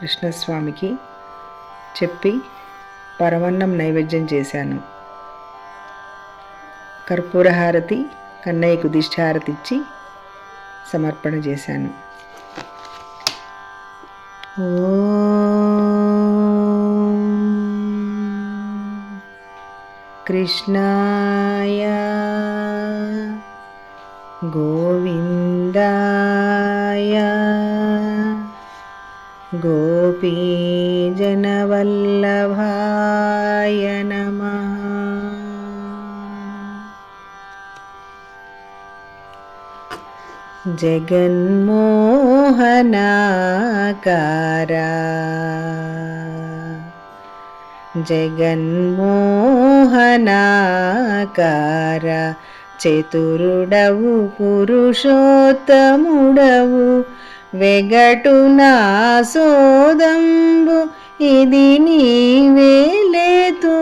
కృష్ణస్వామికి చెప్పి పరమన్నం నైవేద్యం చేశాను. కర్పూరహారతి కన్నయ్యకు దిష్టారతి ఇచ్చి సమర్పణ చేశాను. కృష్ణాయ గోవిందాయ గోపీజనవల్లభాయ నమః. జగన్మోహనాకారా. జగన్మోహనాకార. చతురుడవు పురుషోత్తముడవు. వెగటు నా సోదంబు ఇది నీవేలేతో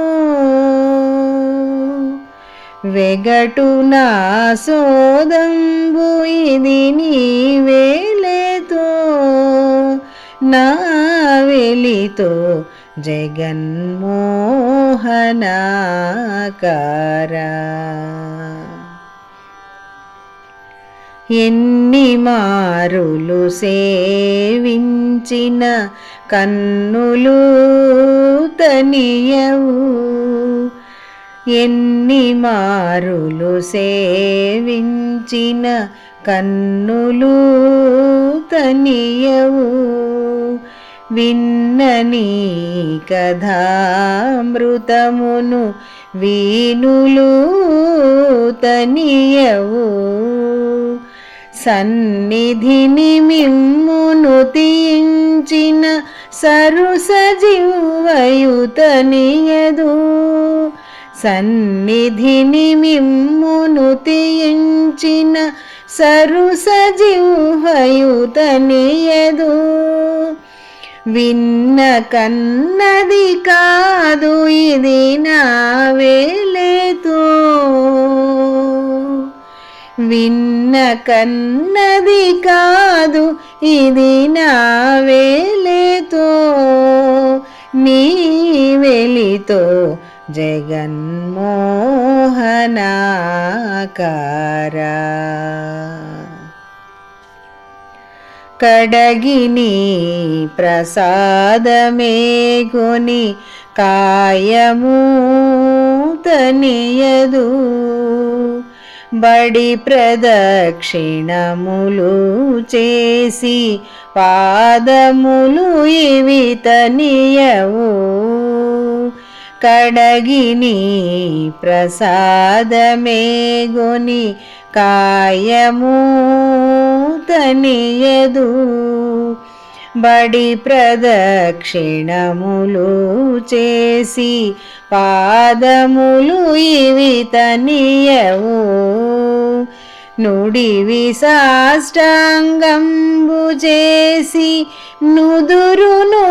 వెగటు నా సోదంబు ఇది నీవేలేతో నా వెలితో జగన్మోహనాకారా. ఎన్ని మారులు సేవించిన కన్నులు తనియవు. ఎన్ని మారులు సేవించిన కన్నులు తనియవు. విన్నని కథామృతమును వీనులు తనియవు. సన్నిధిని మిమ్మును తీయించిన సరుసజీవయుతనియదు సన్నిధిని మిమ్మును తీయించిన సరుసజీవయుతనియదు విన్న కన్నది కాదు ఇది నా వేలేతో. విన్న కన్నది కాదు ఇది నా వేలేతో. నీ వెలితో జగన్మోహనాకారా. కడగిని ప్రసాదమే కొని కాయము తనియదు బడి ప్రదక్షిణములు చేసి పాదములు ఇవి తనియవు. కడగిని ప్రసాదమేగుని కాయము తనియదు. బడి ప్రదక్షిణములు చేసి పాదములు ఇవి తనియవు. నుడివి సాష్టాంగంబు చేసి నుదురును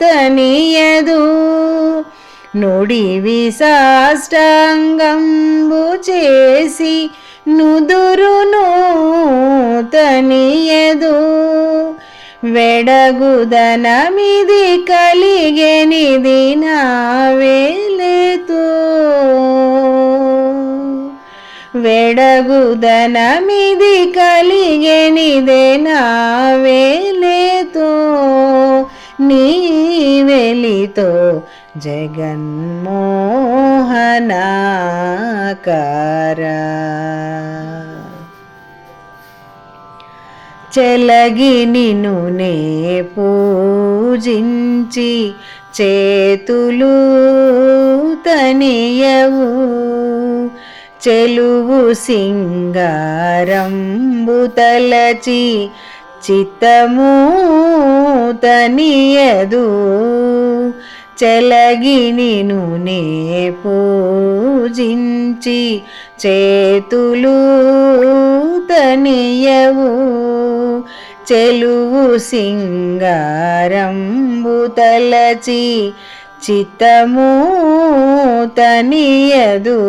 తనియదు. నుడివి సాష్టాంగంబు చేసి నుదురును తనియదు. వెడగుదనమిది కలిగెనిది నా వేలేతో. వెడగుదనమిది కలిగెనిదే నా వేలేతో. నీ వెలితో జగన్మోహనాకారా. చెలగి నిను నే పూజించి చేతులు తనియవు. చెలువు సింగారంబు తలచి చిత్తము తనియదు. చెలగి నిను నే పూజించి చేతులు తనియవు. చెలువు సింగారంబు తలచి చిత్తము తనియదు.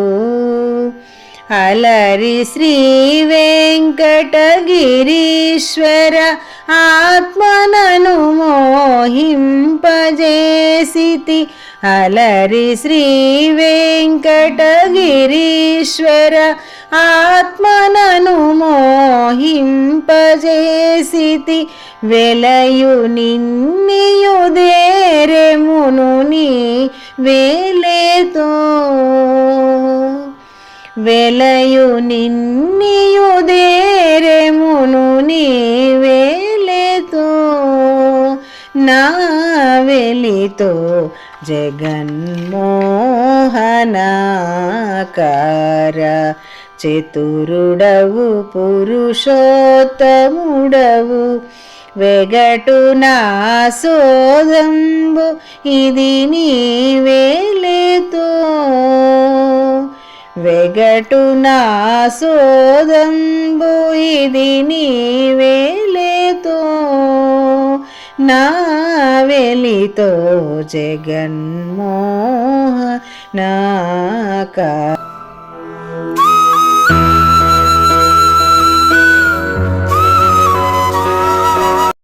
అలరి శ్రీ వెంకటగిరీశ్వర ఆత్మనను మోహింపజేసితి. అలరి శ్రీ వెంకటగిరీశ్వర ఆత్మనను మోహింపజేసితి. వెలయు నిన్నియుదేరెమును నీ వేలేతో. వెలయు నిన్నియుదేరెమును నీ వేలేతో నా వెలితో జగన్మోహనాకార చతురుడవు పురుషోత్తముడవు వెగటు నా సోదంబు ఇది నీ వెగటు నా సోదంబు ఇది నీవేలేతో నా వెలితో జగన్మోహ నాకా